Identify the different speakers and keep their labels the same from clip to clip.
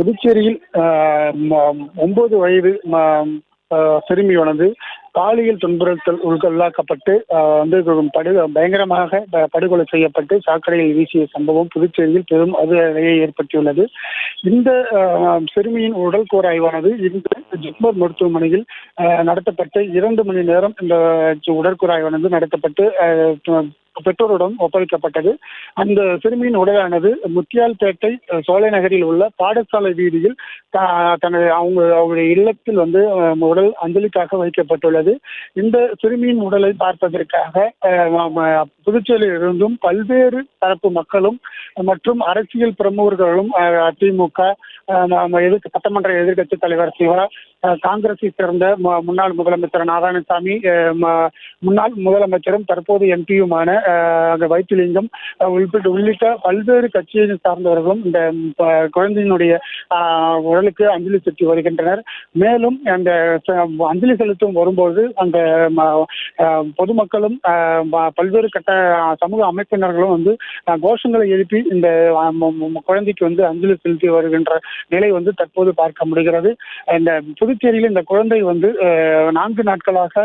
Speaker 1: புதுச்சேரியில் ஆஹ், ஒன்பது வயது ம- சிறுமியானது பாலியல் துன்புறுத்தல் உள்கொள்ளாக்கப்பட்டு வந்து படு பயங்கரமாக படுகொலை செய்யப்பட்டு சாக்கடையில் வீசிய சம்பவம் புதுச்சேரியில் பெரும் அதிர்ச்சியை ஏற்படுத்தியுள்ளது. இந்த ஆஹ், சிறுமியின் உடல் கூறு ஆய்வானது இன்று ஜிப்மர் மருத்துவமனையில் நடத்தப்பட்டு இரண்டு மணி நேரம் இந்த உடற்கூறு ஆய்வானது நடத்தப்பட்டு பெற்றோரிடம் ஒப்படைக்கப்பட்டது. அந்த சிறுமியின் உடலானது முத்தியால்பேட்டை சோலை நகரில் உள்ள பாடசாலை வீதியில் த- தனது அவங்க அவருடைய இல்லத்தில் வந்து உடல் அஞ்சலிக்காக வைக்கப்பட்டுள்ளது. இந்த சிறுமியின் உடலை பார்ப்பதற்காக புதுச்சேரியிலிருந்தும் புதுச்சேரியில் இருந்தும் பல்வேறு தரப்பு மக்களும் மற்றும் அரசியல் பிரமுகர்களும் அதிமுக திமுக அஹ், எதிர்க்க சட்டமன்ற எதிர்க்கட்சி தலைவர் சிவா காங்கிரஸை சேர்ந்த முன்னாள் முதலமைச்சர் நாராயணசாமி முன்னாள் முதலமைச்சரும் தற்போது எம்பியுமான அந்த வைத்திலிங்கம் அஹ், உள்பட உள்ளிட்ட பல்வேறு கட்சியை சார்ந்தவர்களும் இந்த குழந்தையினுடைய உடலுக்கு அஞ்சலி செலுத்தி வருகின்றனர். மேலும் அந்த அஞ்சலி செலுத்தும் வரும்போது அந்த பொதுமக்களும் பல்வேறு கட்ட சமூக அமைப்பினர்களும் வந்து கோஷங்களை எழுப்பி இந்த குழந்தைக்கு வந்து அஞ்சலி செலுத்தி வருகின்ற நிலை வந்து தற்போது பார்க்க முடிகிறது. இந்த புதுச்சேரியில் இந்த குழந்தை வந்து நான்கு நாட்களாக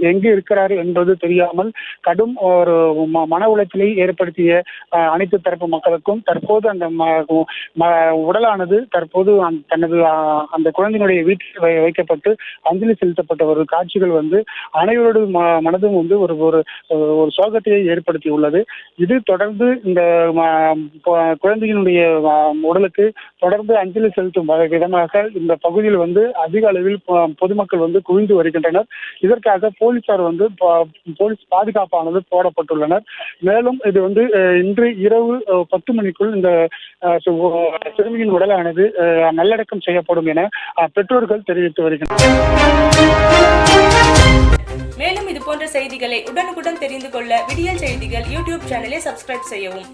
Speaker 1: எங்கு இருக்கிறார் என்பது தெரியாமல் கடும் ஒரு ம- மன உளைச்சலை ஏற்படுத்திய அனைத்து தரப்பு மக்களுக்கும் தற்போது அந்த ம- ம- உடலானது தற்போது தனது அந்த குழந்தையினுடைய வீட்டில் வை- வைக்கப்பட்டு அஞ்சலி செலுத்தப்பட்ட ஒரு காட்சிகள் வந்து அனைவரோட ம- மனதும் வந்து ஒரு ஒரு ஒரு சோகத்தையை ஏற்படுத்தி உள்ளது இது தொடர்ந்து இந்த ம- குழந்தையினுடைய உடலுக்கு தொடர்ந்து அஞ்சலி செலுத்தும் விதமாக இந்த பகுதியில் வந்து அதிக அளவில் பொ- பொதுமக்கள் வந்து குவிந்து வருகின்றனர். இதற்காக போலீசார் வந்து போலீஸ் பாதுகாப்பானது போடப்பட்டுள்ளனர். மேலும் இது வந்து இன்று இரவு பத்து மணிக்குள் இந்த அஹ், சிறுமியின் உடலானது அஹ், நல்லடக்கம் செய்யப்படும் என பெற்றோர்கள் தெரிவித்து வருகின்றனர்.
Speaker 2: மேலும் இது போன்ற செய்திகளை உடனுக்குடன் தெரிந்து கொள்ள விடியல் செய்திகள் யூடியூப் சேனலை சப்ஸ்கிரைப் செய்யவும்.